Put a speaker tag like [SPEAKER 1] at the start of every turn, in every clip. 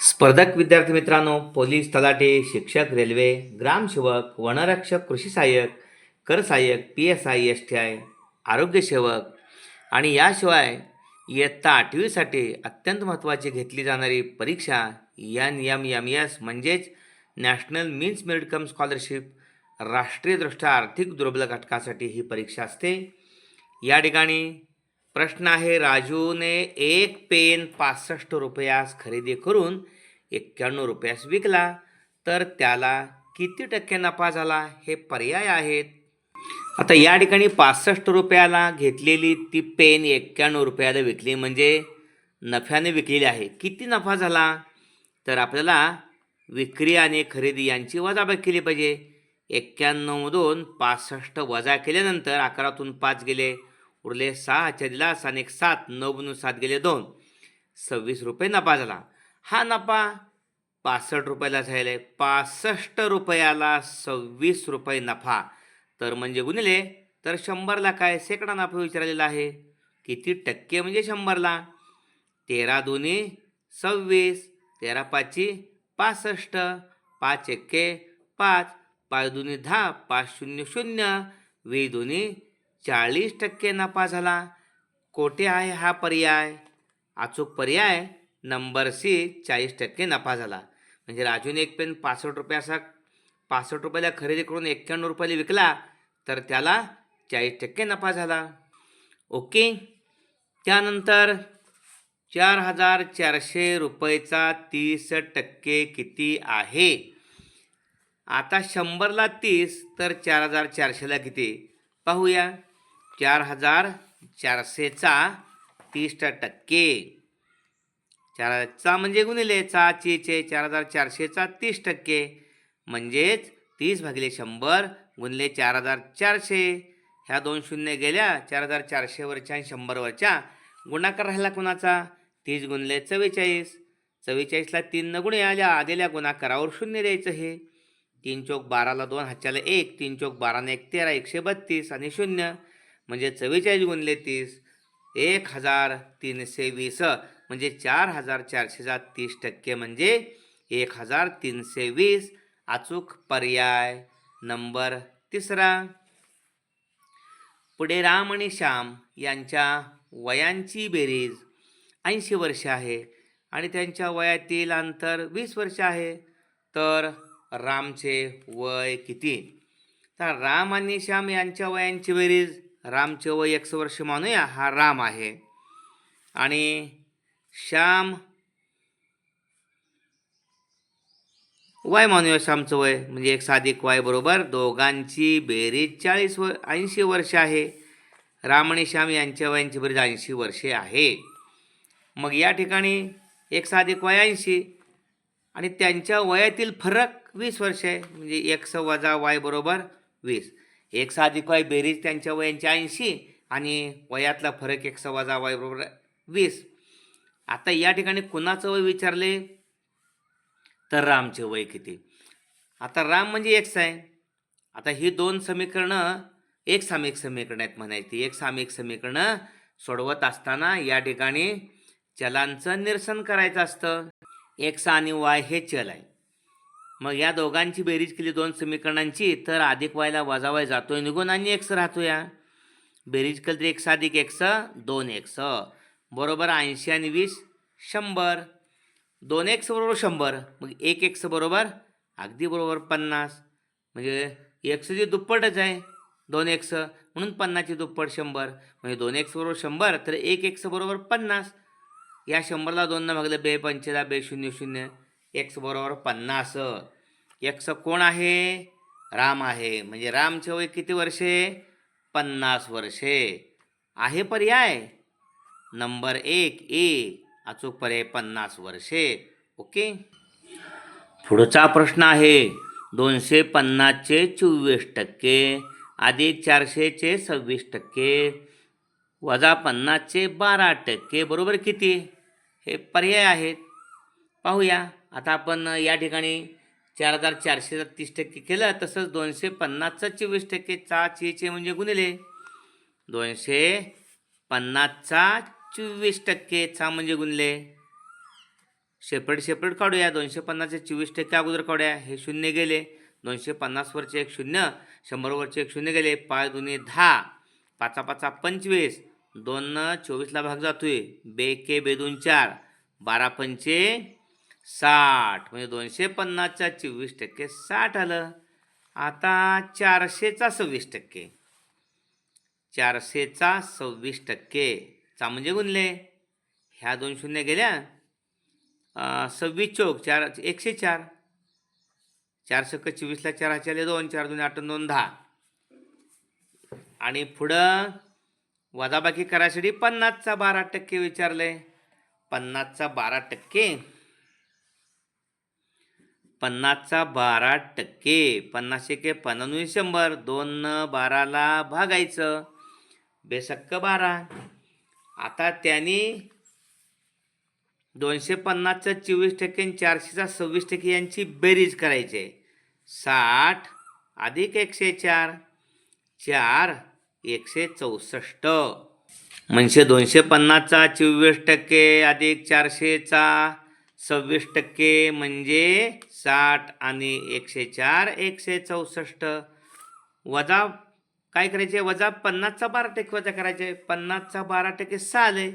[SPEAKER 1] स्पर्धक विद्यार्थी मित्रांनो पोलीस तलाटे शिक्षक रेल्वे ग्रामसेवक वनरक्षक कृषी सहाय्यक कर सहाय्यक P S I S T I आरोग्यसेवक आणि याशिवाय इयत्ता आठवीसाठी अत्यंत महत्त्वाची घेतली जाणारी परीक्षा एन एम एम एस म्हणजेच national means merit cum scholarship राष्ट्रीयदृष्ट्या आर्थिक दुर्बल घटकासाठी ही परीक्षा असते. या ठिकाणी प्रश्न आहे राजूने एक पेन पासष्ट रुपयास खरेदी करून एक्क्याण्णव रुपयास विकला. तर त्याला किती टक्के नफा झाला हे पर्याय आहेत. आता या ठिकाणी पासष्ट रुपयाला घेतलेली ती पेन एक्क्याण्णव रुपयाला विकली म्हणजे नफ्याने विकलेली आहे. किती नफा झाला? तर आपल्याला विक्री आणि खरेदी यांची वजाबाकी केली पाहिजे. एक्क्याण्णवमधून पासष्ट वजा केल्यानंतर अकरातून पाच गेले. उरले सहाच्या दिला साने एक सात नऊ बनून सात गेले दोन. सव्वीस रुपये नफा झाला. हा नफा पासष्ट रुपयाला झालेला आहे. पासष्ट रुपयाला सव्वीस रुपये नफा. तर म्हणजे गुणिले तर शंभरला काय सेकडा नफा विचारलेला आहे. किती टक्के म्हणजे शंभरला? तेरा दोन्ही सव्वीस. तेरा पाचची पासष्ट. पाच एक्के पाच. पाच दोन्ही दहा पाच शून्य शून्य. वीस दोन्ही चाळीस टक्के नफा झाला. कोठे आहे हा पर्याय? अचूक पर्याय? नंबर सी चाळीस टक्के नफा झाला. म्हणजे राजूने एक पेन पासष्ट रुपयाचा पासष्ट रुपयाला खरेदी करून एक्क्याण्णव रुपयाला विकला तर त्याला चाळीस टक्के नफा झाला. ओके? त्यानंतर चार हजार चारशे रुपयेचा तीस टक्के किती आहे? आता शंभरला तीस तर चार हजार चारशेला किती? पाहूया. चार हजार चारशेचा तीस टक्के. चारचा म्हणजे गुणिले चा चे चे चार हजार चारशेचा तीस टक्के. म्हणजेच तीस भागिले शंभर गुणले चार हजार चारशे. ह्या दोन शून्य गेल्या चार हजार चारशेवरच्या आणि शंभरवरच्या गुणाकार राहिला कुणाचा? तीस गुणले चव्वेचाळीस. चव्वेचाळीसला तीन न गुणे आल्या आलेल्या गुणाकारावर शून्य द्यायचं हे. तीन चौक बाराला दोन हातच्याला एक. तीन चौक बाराने एक तेरा एकशे बत्तीस आणि शून्य. म्हणजे चव्वेचाळीस गुणले तीस एक हजार तीनशे वीस म्हणजे चार हजार चारशेचा तीस टक्के म्हणजे एक हजार तीनशे वीस. अचूक पर्याय नंबर तिसरा. पुढे राम आणि श्याम यांच्या वयांची बेरीज ऐंशी वर्ष आहे आणि त्यांच्या वयातील अंतर वीस वर्ष आहे. तर रामचे वय किती? तर राम आणि श्याम यांच्या वयांची बेरीज रामचे वय एकशे वर्ष मानूया हा राम आहे. आणि श्याम वय मानूया श्यामचं वय? म्हणजे एक साधिक वय बरोबर. दोघांची बेरीज चाळीस व ऐंशी वर्ष आहे. राम आणि श्याम यांच्या वयांची बेरीज ऐंशी वर्षे आहे. मग या ठिकाणी एक साधिक वय ऐंशी आणि त्यांच्या वयातील फरक वीस वर्ष आहे. म्हणजे एकशे वजा वाय बरोबर वीस. एक साधिक वाय बेरीज त्यांच्या वयांची ऐंशी आणि वयातला फरक एक वजा जावाय बरोबर वीस. आता या ठिकाणी कुणाचं वय विचारले? तर रामचे वय किती? आता राम म्हणजे एक्स आहे. आता ही दोन समीकरणं एक सामिक समीकरण आहेत म्हणायची. एक सामिक समीकरणं सोडवत असताना या ठिकाणी चलांचं निरसन करायचं असतं. एक्स आणि वाय हे चल आहे. मग या दोघांची बेरीज केली दोन समीकरणांची तर अधिक वायला वजावाय जातोय. निघून आणि एक्स राहतो या बेरीज केली तर एक्स अधिक एक्स दोन एक्स बरोबर ऐंशी आणि वीस शंभर. दोन एक्स बरोबर शंभर मग एक एक्स बरोबर अगदी बरोबर पन्नास. म्हणजे एक्सची दुप्पटच आहे दोन एक्स म्हणून पन्नासची दुप्पट शंभर. म्हणजे दोन एक्स बरोबर शंभर तर एक एक्स बरोबर पन्नास. या शंभरला दोननं भागलं बे पंचेला बे शून्य शून्य एक्स बरोबर पन्नास. यक्ष कोण आहे? राम आहे. म्हणजे रामचे वय किती वर्षे? पन्नास वर्षे. आहे पर्याय? नंबर एक ए. अचूक पर्याय पन्नास वर्षे. ओके? पुढचा प्रश्न आहे. दोनशे पन्नासचे चोवीस टक्के. अधिक चारशेचे सव्वीस टक्के. वजा पन्नासचे बारा टक्के. बरोबर किती? हे पर्याय आहेत. पाहूया. आता आपण या ठिकाणी चार हजार चारशेचा तीस टक्के केलं तसंच दोनशे पन्नासचा चोवीस टक्के चा चेचे म्हणजे गुणिले. दोनशे पन्नासचा चोवीस टक्के चा म्हणजे गुणले. शेपरेट शेपरेट काढूया दोनशे पन्नासचे चोवीस टक्के अगोदर काढूया हे शून्य गेले. दोनशे पन्नासवरचे एक शून्य शंभरवरचे एक शून्य गेले पाच दोन्ही दहा पाचा पाचा पंचवीस दोन चोवीसला भाग जातोय बेके बेदून चार बारा पंचे साठ म्हणजे दोनशे पन्नासच्या चोवीस टक्के साठ आलं. आता चारशेचा सव्वीस टक्के. चारशेचा सव्वीस टक्के. चा म्हणजे गुणले. ह्या दोन शून्य गेल्या. सव्वीस चौक चार एकशे चार. चार सक्क चोवीसला चार आले दोन चार दोन आठ दोन दहा. आणि पुढं वजाबाकी करायसाठी पन्नासचा बारा टक्के विचारले. पन्नासचा बारा टक्के. पन्नासचा बारा टक्के पन्नास एके पन्नास शंभर दोन बाराला भागायचं. बेसक्क बारा. आता त्यांनी दोनशे पन्नासचा चोवीस टक्के आणि चारशेचा सव्वीस टक्के यांची बेरीज करायची. आहे साठ अधिक एकशे चार चार एकशे चौसष्ट. म्हणजे दोनशे पन्नासचा चोवीस टक्के अधिक चारशेचा सव्वीस टक्के म्हणजे साठ आणि एकशे चार एकशे चौसष्ट. वजा काय करायचे? वजा पन्नासचा बारा टक्के वजा करायचे. पन्नासचा बारा टक्के सहा आले.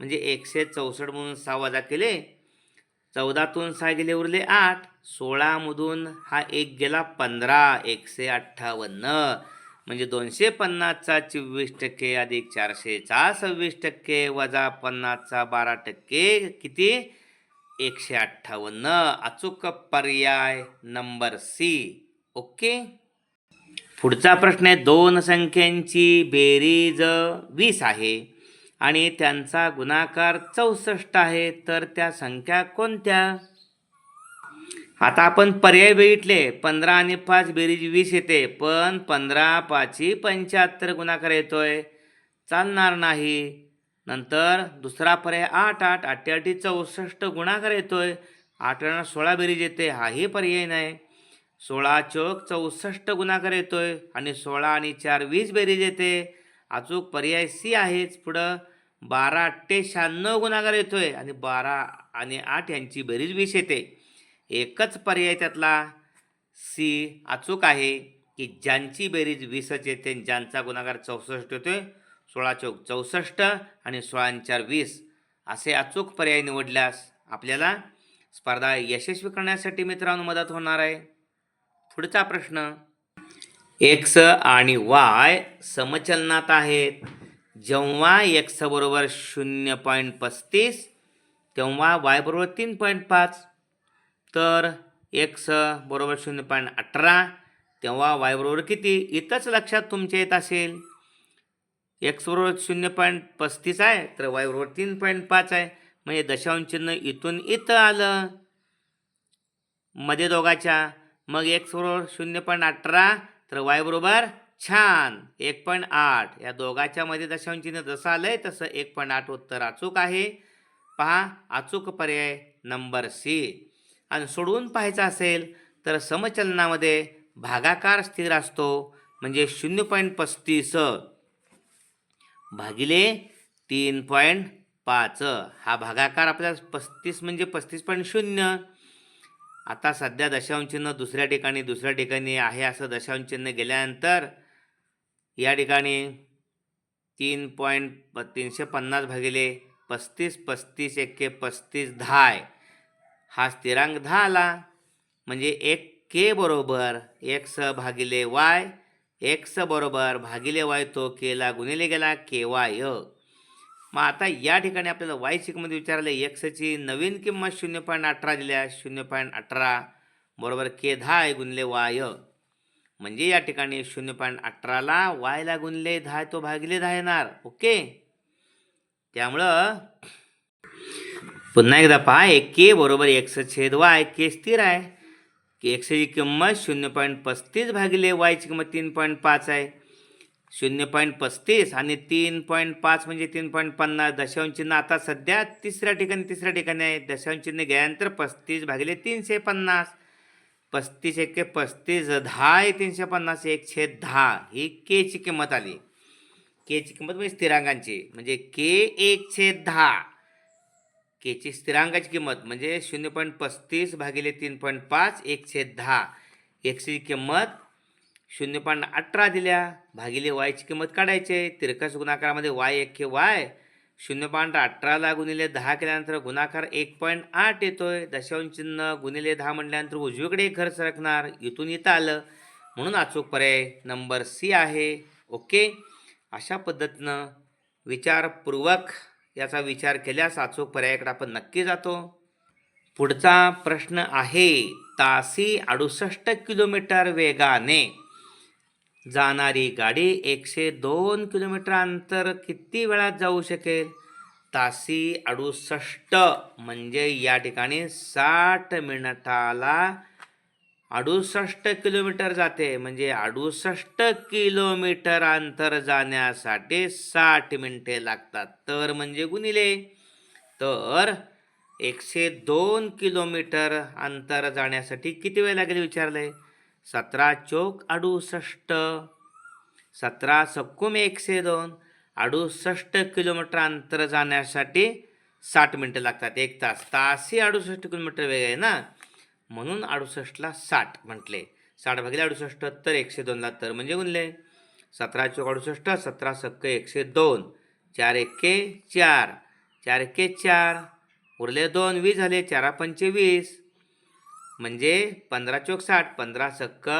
[SPEAKER 1] म्हणजे एकशे चौसष्ट म्हणून सहा वजा केले. चौदातून सहा गेले उरले आठ. सोळामधून हा एक गेला पंधरा एकशे अठ्ठावन्न. म्हणजे दोनशे पन्नासचा चोवीस टक्के अधिक चारशेचा सव्वीस टक्के वजा पन्नासचा बारा टक्के किती? एकशे अठ्ठावन्न. अचूक पर्याय नंबर सी ओके? पुढचा प्रश्न आहे दोन संख्यांची बेरीज वीस आहे आणि त्यांचा गुणाकार चौसष्ट आहे तर त्या संख्या कोणत्या? आता आपण पर्याय बघितले पंधरा आणि पाच बेरीज वीस येते पण पंधरा पाची पंच्याहत्तर गुणाकार येतोय. चालणार नाही. नंतर दुसरा पर्याय आठ आठ अठ्ठ्याऐंशी चौसष्ट गुणाकार येतोय. आहे आणि सोळा बेरीज येते हाही पर्याय नाही. सोळा चौक चौसष्ट गुणाकार येतोय आणि सोळा आणि चार वीस बेरीज येते. अचूक पर्याय सी आहेच. पुढं बारा अठ्ठे शहाण्णव गुणाकार येतोय आणि बारा आणि आठ यांची बेरीज वीस येते. एकच पर्याय त्यातला सी अचूक आहे की ज्यांची बेरीज वीसच येते आणि ज्यांचा गुणाकार चौसष्ट येतोय सोळा चौक चौसष्ट आणि सोळा चार वीस असे अचूक पर्याय निवडल्यास आपल्याला स्पर्धा यशस्वी करण्यासाठी मित्रांनो मदत होणार आहे. पुढचा प्रश्न. एक्स आणि वाय समचलनात आहेत. जेव्हा एक्स बरोबर शून्य पॉईंट पस्तीस तेव्हा वाय बरोबर तीन पॉईंट पाच. तर एक्स बरोबर शून्य पॉईंट अठरा तेव्हा वाय बरोबर किती? इथंच लक्षात तुमच्या येत असेल. एक्स बरोबर शून्य पॉईंट पस्तीस आहे तर वाय बरोबर तीन पॉईंट पाच आहे. म्हणजे दशांश चिन्ह इथून इथं आलं. मध्ये दोघाच्या मग एक्स बरोबर शून्य पॉईंट अठरा तर वाय बरोबर छान एक पॉईंट आठ. या दोघाच्या मध्ये दशांश चिन्ह जसं आलंय तसं एक पॉईंट आठ उत्तर अचूक आहे. पहा अचूक पर्याय नंबर सी. आणि सोडवून पाहायचं असेल तर समचलनामध्ये भागाकार स्थिर असतो म्हणजे शून्य पॉईंट पस्तीस. भागिले तीन पॉईंट पाच. हा भागाकार आपल्याला पस्तीस म्हणजे पस्तीस पॉईंट शून्य. आता सध्या दशांश चिन्ह दुसऱ्या ठिकाणी दुसऱ्या ठिकाणी आहे असं दशांश चिन्ह गेल्यानंतर या ठिकाणी तीन पॉईंट तीनशे पन्नास भागिले पस्तीस पस्तीस एक्के पस्तीस दहा आहे. हा स्थिरांक दहा आला म्हणजे एक के बरोबर एक्स भागिले वाय एक्स बरोबर भागिले वाय तो केला गुणिले गेला के वाय. मग आता या ठिकाणी आपल्याला वाय शिकमध्ये विचारले एक्सची नवीन किंमत शून्य पॉईंट अठरा दिल्या शून्य पॉईंट अठरा बरोबर के दहा आहे गुणले वाय. म्हणजे या ठिकाणी शून्य पॉईंट अठराला वायला गुणले दहा तो भागिले दहा येणार. ओके? त्यामुळं पुन्हा एकदा पहा एक के बरोबर एक्स छेद वाय के स्थिर आहे. की एक्सची किंमत शून्य पॉईंट पस्तीस भागिले वायची किंमत तीन पॉईंट पाच आहे. शून्य पॉईंट पस्तीस आणि तीन पॉईंट पाच म्हणजे तीन पॉईंट पन्नास दशांश चिन्ह. आता सध्या तिसऱ्या ठिकाणी तिसऱ्या ठिकाणी आहे. दशांश चिन्ह गेल्यानंतर पस्तीस भागिले तीनशे पन्नास. पस्तीस एके पस्तीस दहा आहे तीनशे पन्नास एकशे दहा. ही केची किंमत आली. केची किंमत म्हणजे स्थिरांकांची. म्हणजे के एकशे दहा. केची स्थिरांकाची किंमत म्हणजे शून्य पॉईंट पस्तीस भागिले तीन पॉईंट पाच एकशे दहा. एक्सची किंमत शून्य पॉईंट अठरा दिल्या. भागिले वायची किंमत काढायची. तिरकस गुणाकारामध्ये वाय एक के वाय. शून्य पॉईंट अठराला गुणिले दहा केल्यानंतर गुणाकार एक पॉईंट आठ येतोय. दशांश चिन्ह गुणिले दहा म्हटल्यानंतर उजवीकडे घर सरकणार इथून इथं आलं. म्हणून अचूक पर्याय नंबर सी आहे. ओके? अशा पद्धतीनं विचारपूर्वक याचा विचार केल्यास अचूक पर्यायाकडे आपण नक्की जातो. पुढचा प्रश्न आहे तासी अडुसष्ट किलोमीटर वेगाने जाणारी गाडी एकशे दोन किलोमीटर अंतर किती वेळात जाऊ शकेल? तासी अडुसष्ट म्हणजे या ठिकाणी साठ मिनिटाला अडुसष्ट किलोमीटर जाते. म्हणजे अडुसष्ट किलोमीटर अंतर जाण्यासाठी साठ मिनटे लागतात. तर म्हणजे गुणिले तर एकशे दोन किलोमीटर अंतर जाण्यासाठी किती वेळ लागेल विचारलंय? सतरा चोक अडुसष्ट. सतरा सक्कुम एकशे दोन. अडुसष्ट किलोमीटर अंतर जाण्यासाठी साठ मिनटं लागतात. एक तास. तासही अडुसष्ट किलोमीटर वेग आहे ना? म्हणून अडुसष्टला साठ म्हटले. साठ भागिले अडुसष्ट तर एकशे दोनला तर म्हणजे गुणले. सतरा चौक अडुसष्ट सतरा सक्क एकशे दोन चार एक्के चार चार एक्के चार. उरले दोन वीस झाले चारा पंचे वीस. म्हणजे पंधरा चौक साठ पंधरा सक्क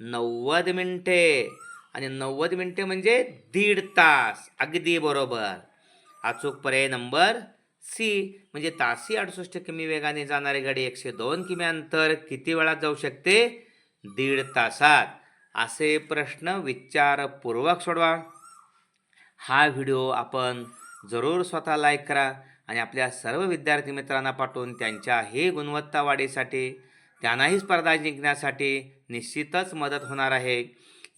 [SPEAKER 1] नव्वद मिनटे. आणि नव्वद मिनटे म्हणजे दीड तास अगदी बरोबर. अचूक पर्याय नंबर सी म्हणजे तासी अडुसष्ट किमी वेगाने जाणारी गाडी एकशे दोन किमी अंतर किती वेळात जाऊ शकते? दीड तासात. असे प्रश्न विचारपूर्वक सोडवा. हा व्हिडिओ आपण जरूर स्वतः लाईक करा आणि आपल्या सर्व विद्यार्थी मित्रांना पाठवून त्यांच्या हे गुणवत्ता वाढीसाठी त्यांनाही स्पर्धा जिंकण्यासाठी निश्चितच मदत होणार आहे.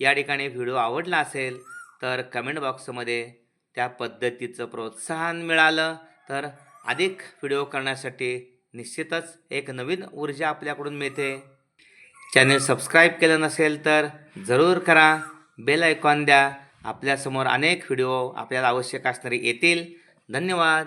[SPEAKER 1] या ठिकाणी व्हिडिओ आवडला असेल तर कमेंट बॉक्समध्ये त्या पद्धतीचं प्रोत्साहन मिळालं. तर अधिक व्हिडिओ करण्यासाठी निश्चितच एक नवीन ऊर्जा आपल्याकडून मिळते. चॅनेल सबस्क्राईब केलं नसेल तर जरूर करा. बेल ऐकॉन द्या. आपल्यासमोर अनेक व्हिडिओ आपल्याला आवश्यक असणारे येतील. धन्यवाद.